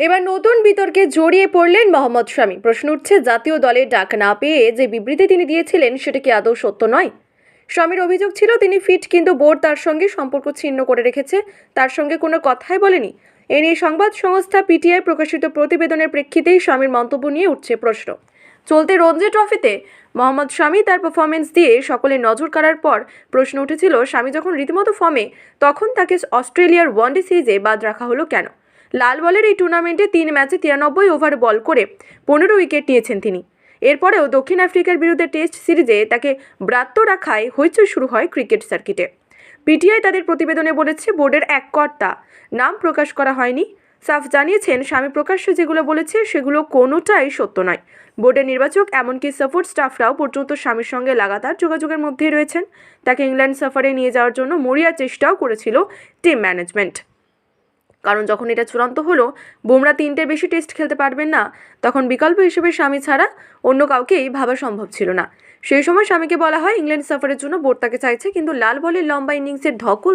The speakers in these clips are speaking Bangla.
এবার নতুন বিতর্কে জড়িয়ে পড়লেন মোহাম্মদ শামী প্রশ্ন উঠছে, জাতীয় দলের ডাক না পেয়ে যে বিবৃতি তিনি দিয়েছিলেন, সেটা কি আদৌ সত্য নয়? স্বামীর অভিযোগ ছিল, তিনি ফিট, কিন্তু বোর্ড তার সঙ্গে সম্পর্ক ছিন্ন করে রেখেছে। তার সঙ্গে কোনো কথাই বলেনি। এ নিয়ে সংবাদ সংস্থা পিটিআই প্রকাশিত প্রতিবেদনের প্রেক্ষিতেই স্বামীর মন্তব্য নিয়ে উঠছে প্রশ্ন। চলতে রঞ্জি ট্রফিতে মোহাম্মদ স্বামী তার পারফরমেন্স দিয়ে সকলে নজর কাড়ার পর প্রশ্ন উঠেছিল স্বামী যখন রীতিমতো ফর্মে, তখন তাকে অস্ট্রেলিয়ার ওয়ানডে সিরিজে বাদ রাখা হলো কেন? লাল বলের এই টুর্নামেন্টে তিন ম্যাচে তিরানব্বই ওভার বল করে পনেরো উইকেট নিয়েছেন তিনি। এরপরেও দক্ষিণ আফ্রিকার বিরুদ্ধে টেস্ট সিরিজে তাকে ব্রাত্য রাখায় হইচই শুরু হয় ক্রিকেট সার্কিটে। পিটিআই তাদের প্রতিবেদনে বলেছে, বোর্ডের এক কর্তা, নাম প্রকাশ করা হয়নি। সাফ জানিয়েছেন, স্বামী প্রকাশ্যে যেগুলো বলেছে, সেগুলো কোনোটাই সত্য নয়। বোর্ডের নির্বাচক এমনকি সাপোর্ট স্টাফরাও পর্যন্ত স্বামীর সঙ্গে লাগাতার যোগাযোগের মধ্যেই রয়েছেন। তাকে ইংল্যান্ড সফরে নিয়ে যাওয়ার জন্য মরিয়া চেষ্টাও করেছিল টিম ম্যানেজমেন্ট। কারণ যখন এটা চূড়ান্ত হলো, বুমরা তিনটের বেশি টেস্ট খেলতে পারবেন না, তখন বিকল্প হিসেবে স্বামী ছাড়া অন্য কাউকেই ভাবা সম্ভব ছিল না। সেই সময় স্বামীকে বলা হয়, ইংল্যান্ড সফরের জন্য বোর্ড তাকে চাইছে, কিন্তু লাল বলের লম্বা ইনিংসের ধকল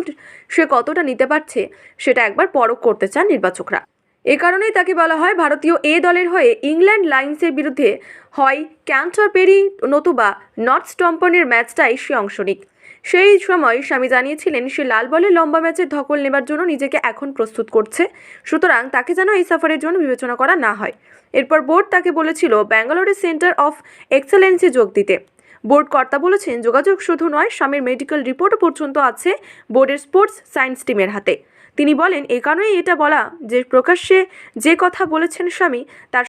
সে কতটা নিতে পারছে, সেটা একবার পরখ করতে চান নির্বাচকরা। এ কারণেই তাকে বলা হয়, ভারতীয় এ দলের হয়ে ইংল্যান্ড লাইন্সের বিরুদ্ধে হয় ক্যান্টারপেরি নতুবা নর্থ স্টম্পনের ম্যাচটাই সে অংশ নিক। সেই সময় স্বামী জানিয়েছিলেন, সে লাল বলে লম্বা ম্যাচের ধকল নেবার জন্য নিজেকে এখন প্রস্তুত করছে। সুতরাং তাকে যেন এই সফরের জন্য বিবেচনা করা না হয়। এরপর বোর্ড তাকে বলেছিল, ব্যাঙ্গালোরের সেন্টার অফ এক্সেলেন্সে যোগ দিতে। বোর্ড কর্তা বলেছেন, যোগাযোগ শুধু নয়, স্বামীর মেডিকেল রিপোর্টও পর্যন্ত আছে বোর্ডের স্পোর্টস সায়েন্স টিমের হাতে। তিনি বলেন, এ কারণেই এটা বলা যে প্রকাশ্যে যে কথা বলেছেন স্বামী, তার